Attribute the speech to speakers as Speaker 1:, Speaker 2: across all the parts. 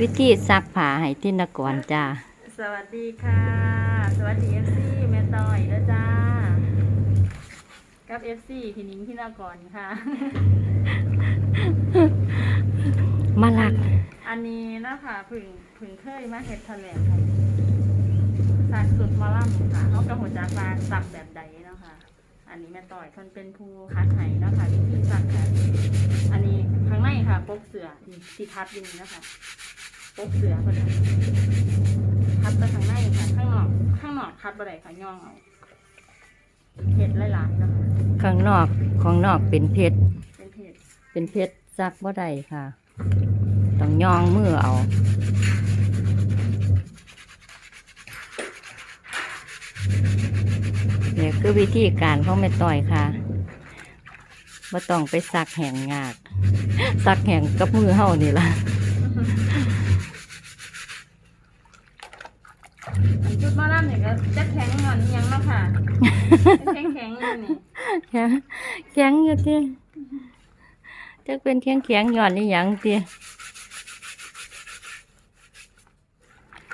Speaker 1: วิธีซักผ้าให้ทินกรจ้า
Speaker 2: สวัสดีค่ะ สวัสดีเอฟซีแม่ต่อยแล้วจ้า กับเอฟซีพี่นิ้งพี่นากรค่ะ
Speaker 1: มาลัก
Speaker 2: อันนี้นะคะผึ่งผึ่งเคยมาเฮ็ดแถลงค่ะสักสุดมอลัมค่ะเขากระหัวจักมาสักแบบใดเนาะค่ะอันนี้แม่ต่อยคนเป็นผู้คัดไห้เนาะคะวิธีสักค่ะอันนี้ข้างในค่ะปกเสือที่ที่ทับอยู่นี่นะคะ ปกเสือเพิ่นน่ะทับไปข้างในค่ะ ข้างนอก ข้างนอกทับบ่ได้ค่ะย่องเอาเห็ดหลายๆเนาะคะ
Speaker 1: ข้างนอกของนอกเป็นเพชร
Speaker 2: เป็นเห็ด
Speaker 1: เป็นเพชรซักบ่ได้ค่ะ ต้องย่องมือเอา เนี่ยคือวิธีการของแม่ต่อยค่ะบ่ต้องไปซักแห้งยากซักแห้งกับมือเฮานี่ล่ะ
Speaker 2: อันชุดมอลัมเนี่ยก็ จะแข็งหย่อนอิหยังเนาะค่ะ แข็งแข็งๆอยู่นี่
Speaker 1: แข็งแข็งอยู่เตี้ยจะเป็นแข็งแข็งๆหย่อนนี่ยังเตี้ย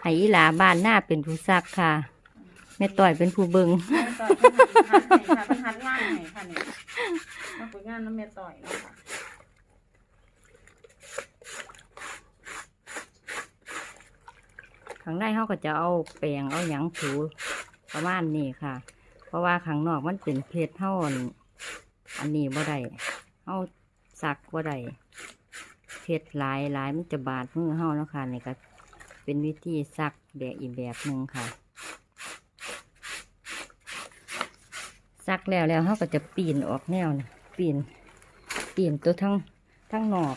Speaker 1: ให้อีหลาบ้านหน้าเป็นผู้ซักค่ะแม่ต่อยเป็นผู้เบิง
Speaker 2: แม่ต่อยเพิ่นหัดให้ค่ะเพิ่นหัดงานให้ค่ะนี่มาฝึกงานน้ำแม่ต่อยเนาะค่ะ
Speaker 1: ข้างในเขาก็จะเอาแปรงเอาหยังถูประมาณนี้ค่ะ เพราะว่าข้างนอกมันเป็นเพชรเท่าอันอันนี้บ่ได้เอาซักบ่ได้เพชรหลายหลายมันจะบาดมือเฮาแล้วค่ะนี่ก็เป็นวิธีซักแบบอีกแบบหนึ่งค่ะซักแล้วแล้วเขาก็จะปีนออกแนวนี่ปีนปีนตัวทั้งทั้งนอก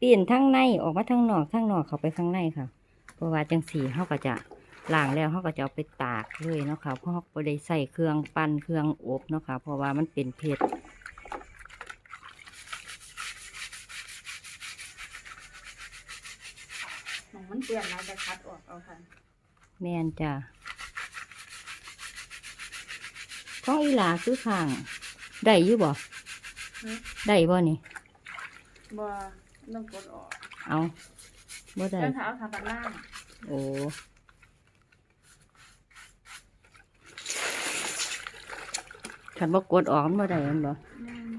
Speaker 1: ปีนทั้งในออกมาทั้งนอกทั้งนอกเข้าไปข้างในค่ะ เพราะว่าจังสีเขาก็จะล้างแล้วเขาก็จะเอาไปตากเลยเนาะค่ะเพราะเขาบ่ได้ใส่เครื่องปั้นเครื่องอบเนาะค่ะเพราะว่ามันเป็นเพชร
Speaker 2: หนังมันเปื้อนแล้วจะคัดออกเอาค่ะ
Speaker 1: แม่นจ้ะของอีหลาคือข้างได้อยู่บ่
Speaker 2: ฮะ
Speaker 1: ได้บ่นี่
Speaker 2: บ่ต้องกดออก
Speaker 1: เอาบ่ได้
Speaker 2: เดินเท้าทาปัดล่าง
Speaker 1: โอ้ขันบ่กกดออกมันบ่ได้แมันบ่
Speaker 2: อืม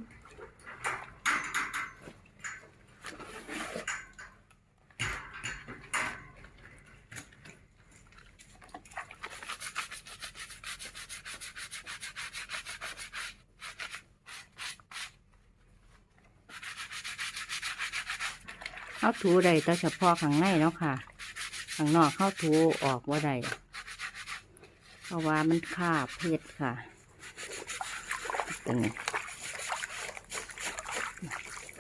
Speaker 1: เขาถูได้แต่เฉพาะข้างในเนาะค่ะ ข้างนอกเขาถูออกว่าได้เพราะว่ามันคาบเพชรค่ะตรงนี้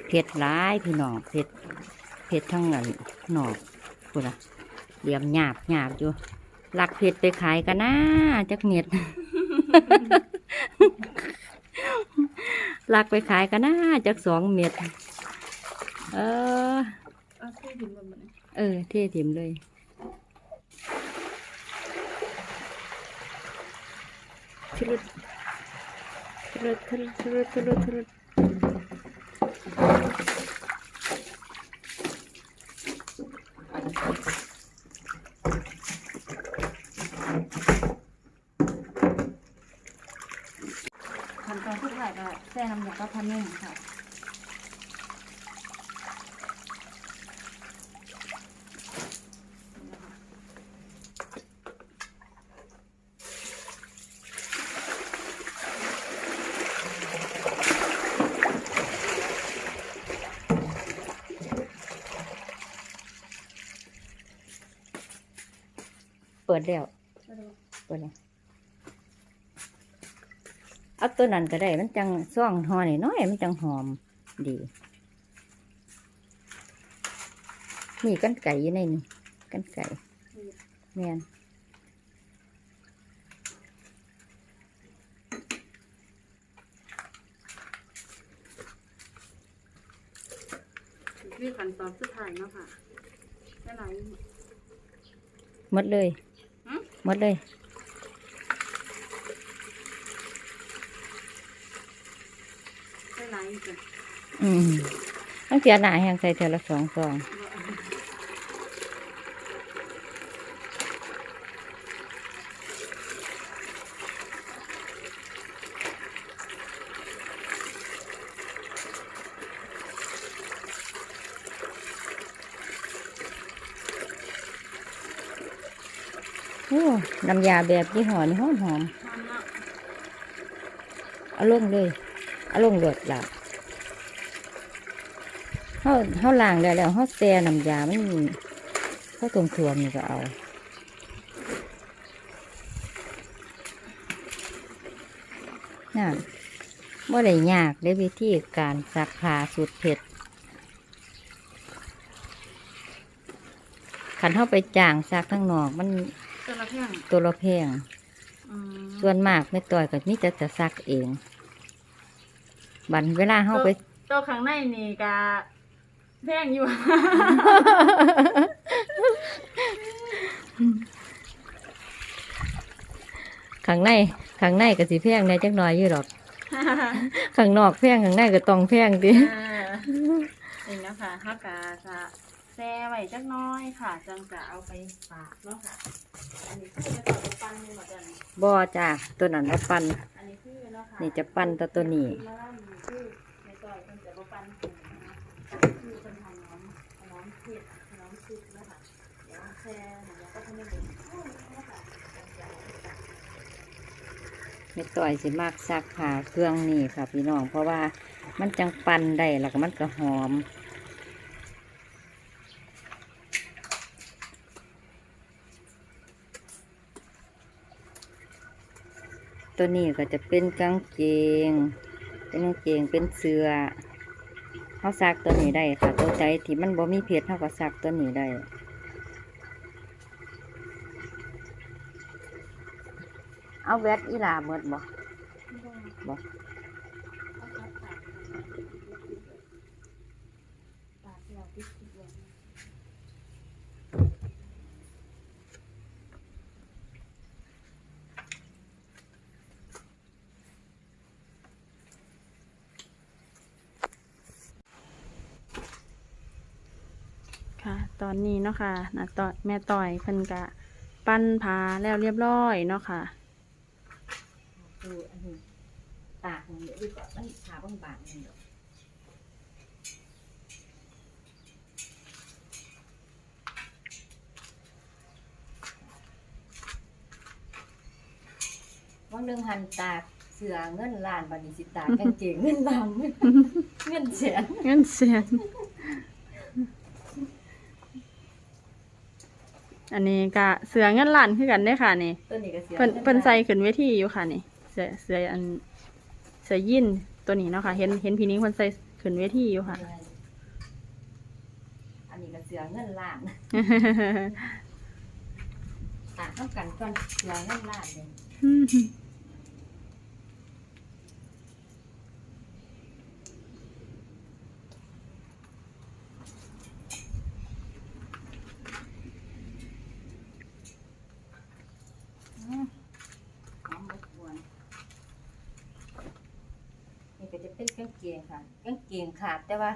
Speaker 1: เพชรร้ายพี่น้องเพชรเพชรทั้งนั้นนอกกูละเหลี่ยมหยาบหยาบอยู่ลักเพชรไปขายกันนะจักเม็ดลักไปขายกันนะจักสองเม็ดเออ
Speaker 2: เอาที่ถึงบนบน
Speaker 1: เออเท่ถิ่มเลย ทรทรทรทรทรทะลุ
Speaker 2: ขั้นตอนที่ถ่ายก็แช่น้ำยาก็พันนิ่งค่ะ
Speaker 1: ดแล้วเปิดแล้วเอาตัวนั้นก็ได้ มันจังซ่องหอนี่น้อยมันจังหอมดีนี่กันไก่อยู่ในนี่กันไก่แม่น
Speaker 2: นี่ขั้นตอนสุดท้ายเนาะค่ะแค่ไหน
Speaker 1: หมดเลย
Speaker 2: หืม
Speaker 1: หมดเลย
Speaker 2: แค่ไหนจ้ะ
Speaker 1: อืมต้องเสียหนาแหงใส่เทอละสองซอง น้ำยาแบบยี่ห้อนี่หอมหอม
Speaker 2: อมเอา
Speaker 1: ลงเลยเอาลงหลดละเขาเขาล้างได้แล้วเขาแช่น้ำยามันเขาตรงถ่วมนี่ก็เอาน่ะบ่ได้ยากเลยวิธีการซักผ้าสูตรเผ็ดขันเข้าไปจ้างซักข้างนอกมัน
Speaker 2: ตัวละเพียง
Speaker 1: ตัวละแพง
Speaker 2: อืม
Speaker 1: ส่วนมากไม่ต่อยกับมิจะจะซักเอง บันเวลาเข้าไป
Speaker 2: ตัวข้างในนี่ก็แพงอยู่
Speaker 1: ข้างในข้างในก็สิแพงในจักหน่อยอยู่หรอกข้างนอกแพงข้างในก็ต้องแพงดิ
Speaker 2: เออนี่นะคะฮักกาจะแซ่ไว้จักหน้อยค่ะ จังจะเอาไปฝากเนาะค่ะ อันนี้คือจะต่อปั้นนี่หมดเลย
Speaker 1: บ่จ้าตัวนั้นว่าปัน
Speaker 2: อันนี้คือเนาะค่ะ
Speaker 1: นี่จะปั้นแต่ตัวนี้
Speaker 2: มาล่ามีคือในซอยเพิ่นจะบ่ปั้นถุงนะคะคือเพิ่นทำน้องน้องเผ็ดน้องซุปเนาะค่ะเดี๋ยวแซ่แล้วก็ทำให้เป็นโอ้ยเนาะค่ะจังจะเอาไปฝาก
Speaker 1: ไม่ต่อยสิมากซักผ้าเครื่องนี่ค่ะพี่น้องเพราะว่ามันจังปันได้แล้วก็มันก็หอม ตัวนี้ก็จะเป็นกางเกง เป็นกางเกง เป็นเสื้อเขาซักตัวนี้ได้ค่ะ ตัวใจที่มันบ่มีเพชรเขาก็ซักตัวนี้ได้เอาแวดอีลาเมดบ่บ่
Speaker 2: ค่ะต อนนี้เนาะคะ่ะนะตอนแม่ต่อยเพิ่นกะปั้นผาแล้วเรียบร้อยเนาะคะ่ะ
Speaker 1: ดูอันนี้ตากมันเดี๋ยวดีกว่ามันขาบางบางๆนี่ดอกวันหนึ่งหันตากเสือเงินล้านบัดนี้สิตากกางเกงเงินล้านเงินแสน
Speaker 2: เงินเสียน อันนี้กะเสือเงินล้านคือกันได้อค่ะนี่
Speaker 1: ตัวนี้ก็เสือ
Speaker 2: เพิ่น
Speaker 1: งิ
Speaker 2: เพิ่น
Speaker 1: ล้า
Speaker 2: ใส่ขึ้นเวทีอยู่ค่ะนี่ เสือเสืออันเสือยินตัวนี้เนาะค่ะ เห็นเห็นพี่นิ้งเพิ่นใส่ขึ้นเวทีอยู่ค่ะ
Speaker 1: อันนี้ก็เสือเงินล้านตากต้องกันก่อนเสือเงินล้านเลยอืมหอมรบกวนนี่ ก็จะเป็นกางเกงค่ะกางเกงขาดแต่ว่า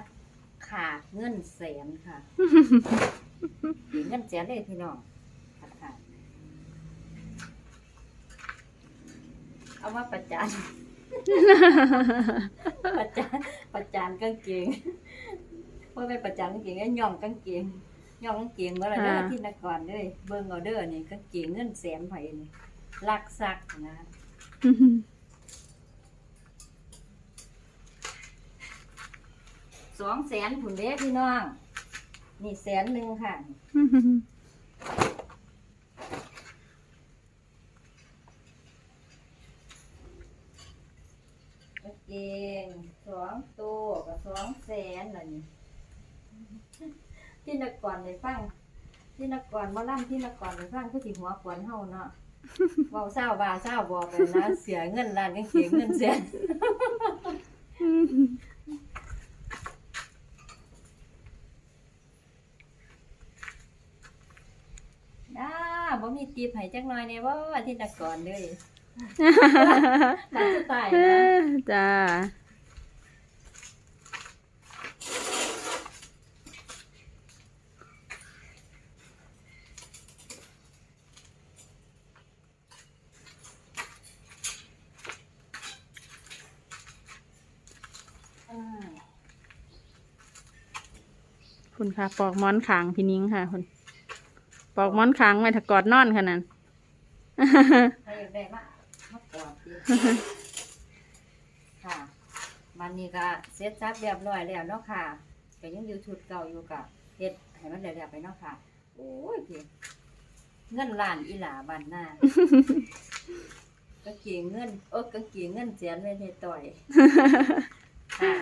Speaker 1: ขาดเงินแสนค่ะถึงเงินแสนเลยพี่น้องขาดขาดเอามาประจาน ประจานประจานกางเกงเพราะเป็นประจานกางเกงก็ย่องกางเกงย่องกางเกงเมื่อไรเด้อ
Speaker 2: อ่า
Speaker 1: ที่นครเด้อเบิ่งเอาเด้อนี่กางเกงเงินแสนไผ่นี่ลักซักนะ องแสนผุนเด้พี่น้อง นี่แสนหนึ่งค่ะกางเกงสองตัวกับสองแสนล่ะนี่ที่นักรในฟังที่นักรมาล่ำที่นักรในฟังคือสิหัวขวนเฮาเนาะเว้าเศร้าบาเศร้าบอไปนะเสียเงินล้านกางเกงเงินแสน อ้า บ่มีตีบให้จักหน่อยเนี่ยว่าที่นกรเลยหลังสุดท้ายนะ
Speaker 2: จ้า
Speaker 1: อ่า
Speaker 2: คุณค่ะ ปอกหมอนขางพี่นิ้งค่ะคุณ ปอกหมอนขางไว้ถ้ากอดนอนค่ะนั่น
Speaker 1: ถ้าอยากได้มามาก่อนสิค่ะ มันนี่ก็เสร็จสับเรียบร้อยแล้วเนาะค่ะก็ยังอยู่ชุดเก่าอยู่กับเฮ็ดให้มันเรียบๆไปเนาะค่ะ โอ้ยพี่เงินล้านอีหลาบันหน้าก็เกียงเงินเออก็เกียงเงินเสียนเลยในต่อยค่ะ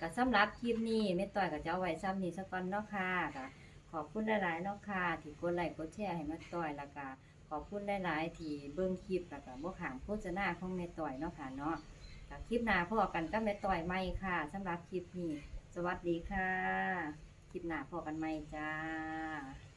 Speaker 1: ก็สำหรับคลิปนี้แม่ต่อยก็จะเอาไว้ซ้ำนี้สักก่อนเนาะค่ะก็ ขอบคุณหลายๆเนาะค่ะที่กดไลค์กดแชร์ให้แม่ต่อยแล้วก็ขอบคุณหลายๆที่เบิ่งคลิปแล้วก็บ่ขามโฆษณาของแม่ต่อยเนาะค่ะเนาะก็คลิปหน้าพอกันก็แม่ต่อยใหม่ค่ะสำหรับคลิปนี้ สวัสดีค่ะ คลิปหน้าพอกันใหม่จ้า